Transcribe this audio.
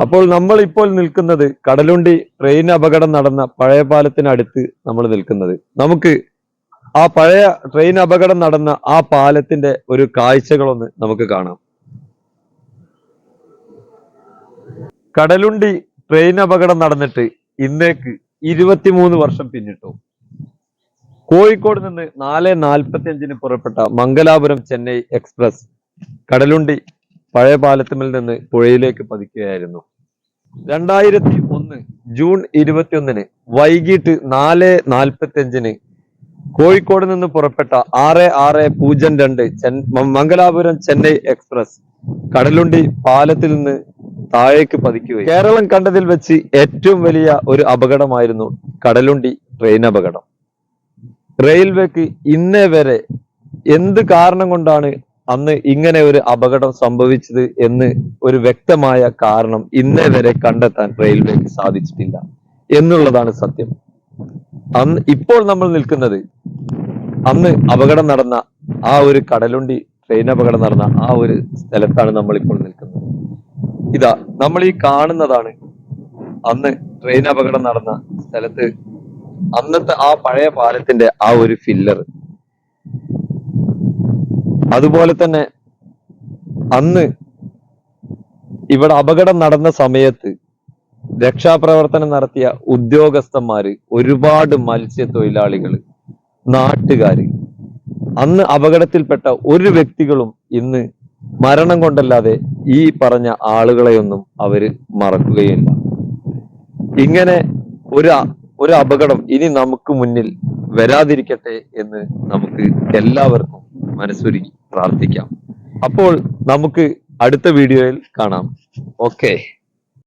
അപ്പോൾ നമ്മൾ ഇപ്പോൾ നിൽക്കുന്നത് കടലുണ്ടി ട്രെയിൻ അപകടം നടന്ന പഴയ പാലത്തിനടുത്ത് നമ്മൾ നിൽക്കുന്നത്. നമുക്ക് ആ പഴയ ട്രെയിൻ അപകടം നടന്ന ആ പാലത്തിന്റെ ഒരു കാഴ്ചകളൊന്ന് നമുക്ക് കാണാം. കടലുണ്ടി ട്രെയിൻ അപകടം നടന്നിട്ട് ഇന്നേക്ക് ഇരുപത്തിമൂന്ന് വർഷം പിന്നിട്ടു. കോഴിക്കോട് നിന്ന് നാല് നാൽപ്പത്തി അഞ്ചിന് പുറപ്പെട്ട മംഗലാപുരം ചെന്നൈ എക്സ്പ്രസ് കടലുണ്ടി പഴയ പാലത്തിമിൽ നിന്ന് പുഴയിലേക്ക് പതിക്കുകയായിരുന്നു. രണ്ടായിരത്തി ഒന്ന് ജൂൺ ഇരുപത്തിയൊന്നിന് വൈകിട്ട് നാല് നാൽപ്പത്തി അഞ്ചിന് കോഴിക്കോട് നിന്ന് പുറപ്പെട്ട ആറ് ആറ് പൂജ്യം രണ്ട് മംഗലാപുരം ചെന്നൈ എക്സ്പ്രസ് കടലുണ്ടി പാലത്തിൽ നിന്ന് താഴേക്ക് പതിക്കുകയും കേരളം കണ്ടതിൽ വെച്ച് ഏറ്റവും വലിയ ഒരു അപകടമായിരുന്നു കടലുണ്ടി ട്രെയിൻ അപകടം. റെയിൽവേക്ക് ഇന്നേ വരെ എന്ത് കാരണം കൊണ്ടാണ് അന്ന് ഇങ്ങനെ ഒരു അപകടം സംഭവിച്ചത് എന്ന് ഒരു വ്യക്തമായ കാരണം ഇന്നേ വരെ കണ്ടെത്താൻ റെയിൽവേക്ക് സാധിച്ചിട്ടില്ല എന്നുള്ളതാണ് സത്യം. അന്ന് ഇപ്പോൾ നമ്മൾ നിൽക്കുന്നത് അന്ന് അപകടം നടന്ന ആ ഒരു കടലുണ്ടി ട്രെയിൻ അപകടം നടന്ന ആ ഒരു സ്ഥലത്താണ് നമ്മൾ ഇപ്പോൾ നിൽക്കുന്നത്. ഇതാ നമ്മൾ ഈ കാണുന്നതാണ് അന്ന് ട്രെയിൻ അപകടം നടന്ന സ്ഥലത്ത് അന്നത്തെ ആ പഴയ പാലത്തിന്റെ ആ ഒരു ഫില്ലർ അതുപോലെ തന്നെ അന്ന് ഇവിടെ അപകടം നടന്ന സമയത്ത് രക്ഷാപ്രവർത്തനം നടത്തിയ ഉദ്യോഗസ്ഥന്മാര് ഒരുപാട് മത്സ്യത്തൊഴിലാളികൾ നാട്ടുകാര്. അന്ന് അപകടത്തിൽപ്പെട്ട ഒരു വ്യക്തികളും ഇന്ന് മരണം കൊണ്ടല്ലാതെ ഈ പറഞ്ഞ ആളുകളെയൊന്നും അവർ മറക്കുകയില്ല. ഇങ്ങനെ ഒരു ഒരു അപകടം ഇനി നമുക്ക് മുന്നിൽ വരാതിരിക്കട്ടെ എന്ന് നമുക്ക് എല്ലാവർക്കും മനസ്സൊരുക്കി പ്രാർത്ഥിക്കാം. അപ്പോൾ നമുക്ക് അടുത്ത വീഡിയോയിൽ കാണാം. ഓക്കെ.